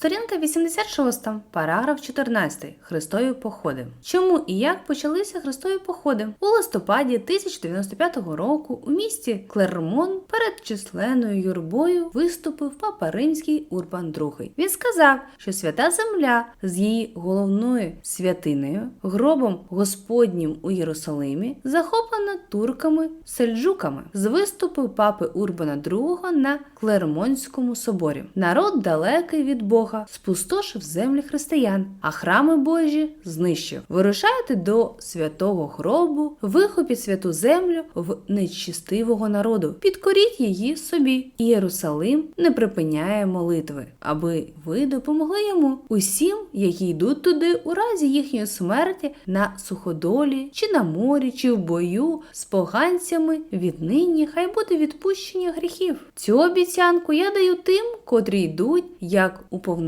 Сторінка 86, параграф 14. Христові походи. Чому і як почалися христові походи? У листопаді 1095 року у місті Клермон перед численною юрбою виступив папа римський Урбан II. Він сказав, що свята земля з її головною святиною, гробом Господнім у Єрусалимі, захоплена турками сельджуками. З виступу папи Урбана II на Клермонському соборі. Народ далекий від Бога спустошив землі християн, а храми Божі знищив. Вирушайте до святого гробу, вихопіть святу землю в нечистивого народу, підкоріть її собі. Єрусалим не припиняє молитви, аби ви допомогли йому усім, які йдуть туди у разі їхньої смерті на суходолі, чи на морі, чи в бою з поганцями. Віднині хай буде відпущення гріхів. Цю обіцянку я даю тим, котрі йдуть як уповноважені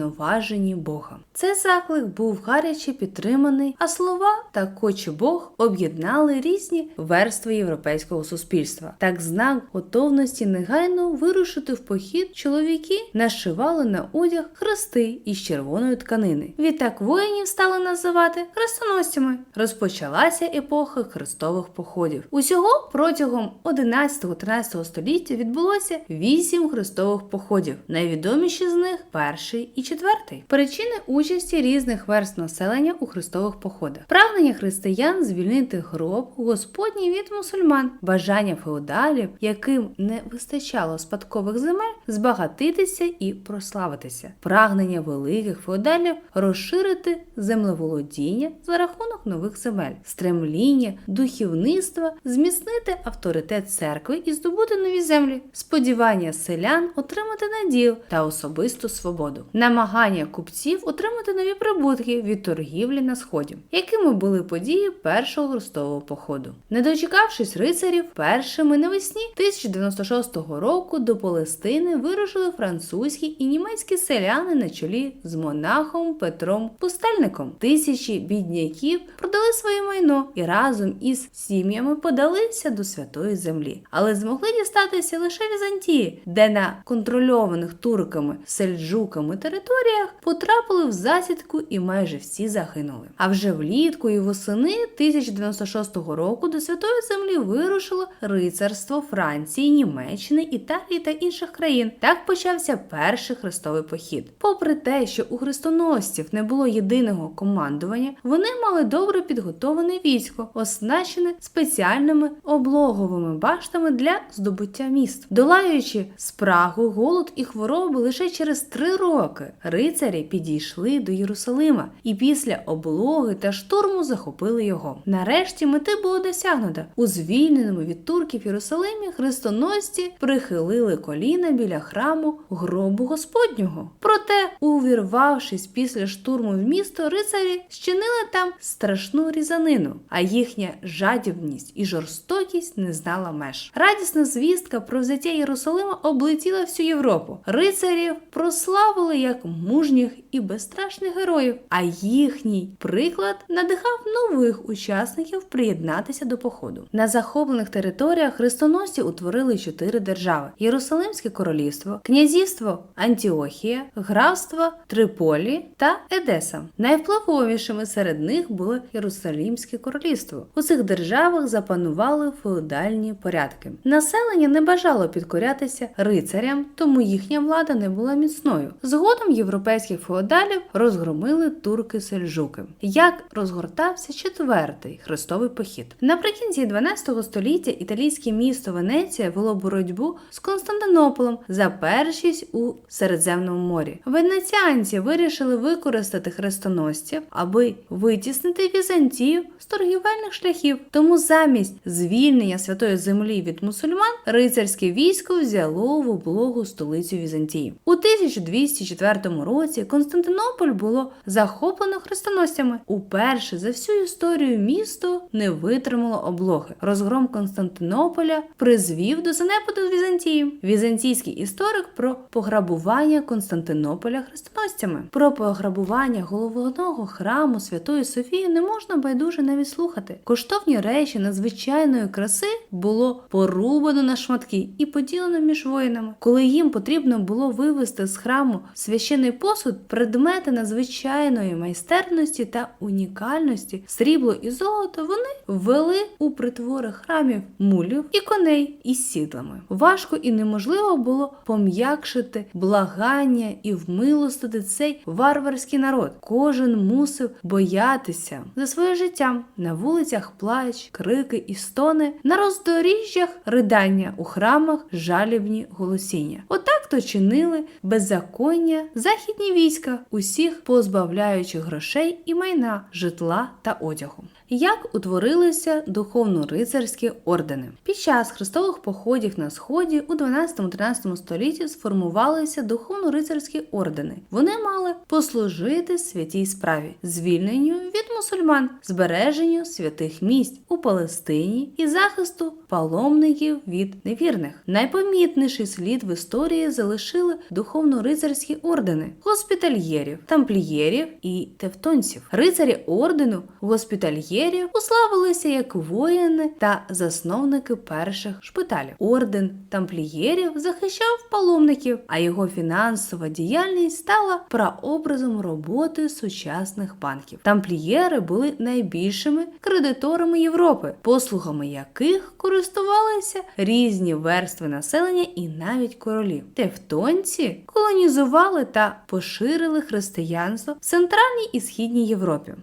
Бога. Цей заклик був гаряче підтриманий, а слова та кочі Бог об'єднали різні верстви європейського суспільства. Так знак готовності негайно вирушити в похід чоловіки нашивали на одяг хрести із червоної тканини. Відтак воїнів стали називати хрестоносцями. Розпочалася епоха хрестових походів. Усього протягом 11-13 століття відбулося вісім хрестових походів. Найвідоміші з них перший і четвертий. Причини участі різних верст населення у хрестових походах. Прагнення християн звільнити гроб Господній від мусульман, бажання феодалів, яким не вистачало спадкових земель, збагатитися і прославитися. Прагнення великих феодалів розширити землеволодіння за рахунок нових земель, стремління духовництва зміцнити авторитет церкви і здобути нові землі, сподівання селян отримати наділ та особисту свободу, намагання купців отримати нові прибутки від торгівлі на сході, якими були події першого хрестового походу. Не дочекавшись рицарів, першими навесні 1096 року до Палестини вирушили французькі і німецькі селяни на чолі з монахом Петром Пустельником. Тисячі бідняків продали своє майно і разом із сім'ями подалися до святої землі, але змогли дістатися лише Візантії, де на контрольованих турками сельджуками територіях потрапили в засідку і майже всі загинули. А вже влітку і восени 1096 року до святої землі вирушило рицарство Франції, Німеччини, Італії та інших країн. Так почався перший хрестовий похід. Попри те, що у хрестоносців не було єдиного командування, вони мали добре підготовлене військо, оснащене спеціальними облоговими баштами для здобуття міст, долаючи спрагу, голод і хвороби лише через три роки. Рицарі підійшли до Єрусалима і після облоги та штурму захопили його. Нарешті мети було досягнуто. У звільненому від турків Єрусалимі хрестоносці прихилили коліна біля храму гробу Господнього. Проте, увірвавшись після штурму в місто, рицарі щинили там страшну різанину, а їхня жадібність і жорстокість не знала меж. Радісна звістка про взяття Єрусалима облетіла всю Європу. Рицарів прославили як мужніх і безстрашних героїв, а їхній приклад надихав нових учасників приєднатися до походу. На захоплених територіях хрестоносці утворили чотири держави: Єрусалимське королівство, князівство Антіохія, графство Триполі та Едеса. Найвпливовішими серед них було Єрусалимське королівство. У цих державах запанували феодальні порядки. Населення не бажало підкорятися рицарям, тому їхня влада не була міцною. Згодом європейських феодалів розгромили турки-сельджуки. Як розгортався четвертий хрестовий похід? Наприкінці 12 століття італійське місто Венеція вело боротьбу з Константинополем за першість у Середземному морі. Венеціанці вирішили використати хрестоносців, аби витіснити Візантію з торгівельних шляхів. Тому замість звільнення святої землі від мусульман рицарське військо взяло в облогу столицю Візантії. У 1204 році Константинополь було захоплено хрестоносцями. Уперше за всю історію місто не витримало облоги. Розгром Константинополя призвів до занепаду Візантії. Візантійський історик про пограбування Константинополя хрестоносцями. Про пограбування головного храму Святої Софії не можна байдуже навіть слухати. Коштовні речі надзвичайної краси було порубано на шматки і поділено між воїнами. Коли їм потрібно було вивезти з храму священних священний посуд, предмети надзвичайної майстерності та унікальності, срібло і золото вони ввели у притвори храмів мулів і коней із сідлами. Важко і неможливо було пом'якшити благання і вмилостити цей варварський народ. Кожен мусив боятися за своє життя на вулицях плач, крики і стони, на роздоріжжях ридання у храмах, жалібні голосіння. Отак то чинили беззаконня західні війська, усіх позбавляючи грошей і майна, житла та одягу. Як утворилися духовно-рицарські ордени? Під час хрестових походів на сході у 12-13 столітті сформувалися духовно-рицарські ордени. Вони мали послужити святій справі, звільненню від мусульман, збереженню святих місць у Палестині і захисту паломників від невірних. Найпомітніший слід в історії залишили духовно-рицарські ордени госпітальєрів, тамплієрів і тевтонців. Рицарі ордену госпітальєрів уславилися як воїни та засновники перших шпиталів. Орден тамплієрів захищав паломників, а його фінансова діяльність стала прообразом роботи сучасних банків. Тамплієри були найбільшими кредиторами Європи, послугами яких користувалися різні верстви населення і навіть королі. Тевтонці колонізували та поширили християнство в центральній і східній Європі.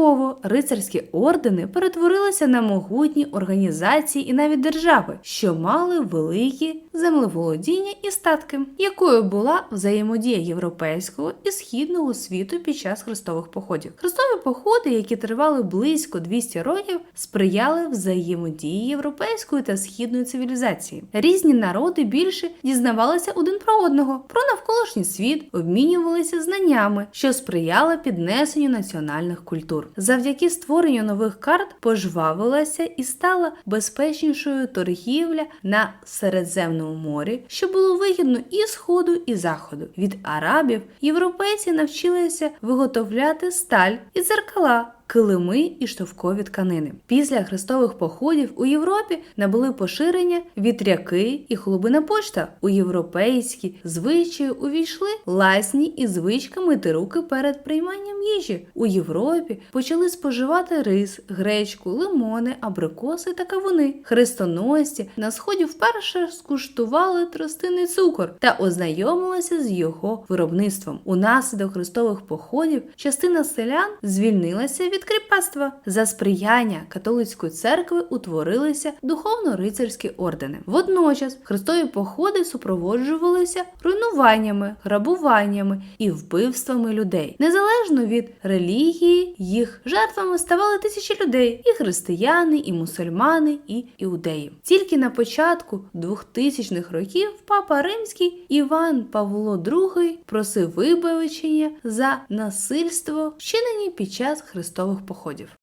Поступово рицарські ордени перетворилися на могутні організації і навіть держави, що мали великі землеволодіння і статки, якою була взаємодія європейського і східного світу під час хрестових походів. Хрестові походи, які тривали близько 200 років, сприяли взаємодії європейської та східної цивілізації. Різні народи більше дізнавалися один про одного, про навколишній світ, обмінювалися знаннями, що сприяли піднесенню національних культур. Завдяки створенню нових карт пожвавилася і стала безпечнішою торгівля на Середземному морі, що було вигідно і сходу, і заходу. Від арабів європейці навчилися виготовляти сталь і дзеркала. Килими і штовкові тканини. Після хрестових походів у Європі набули поширення вітряки і голубина почта. У європейські звичаї увійшли ласні і звичка мити руки перед прийманням їжі. У Європі почали споживати рис, гречку, лимони, абрикоси та кавуни. Хрестоносці на сході вперше скуштували тростинний цукор та ознайомилися з його виробництвом. Унаслідок хрестових походів частина селян звільнилася від кріпацтва. За сприяння католицької церкви утворилися духовно-рицарські ордени. Водночас хрестові походи супроводжувалися руйнуваннями, грабуваннями і вбивствами людей. Незалежно від релігії, їх жертвами ставали тисячі людей: і християни, і мусульмани, і іудеї. Тільки на початку 2000-х років папа римський Іван Павло II просив вибачення за насильство, вчинені під час хрестових походів.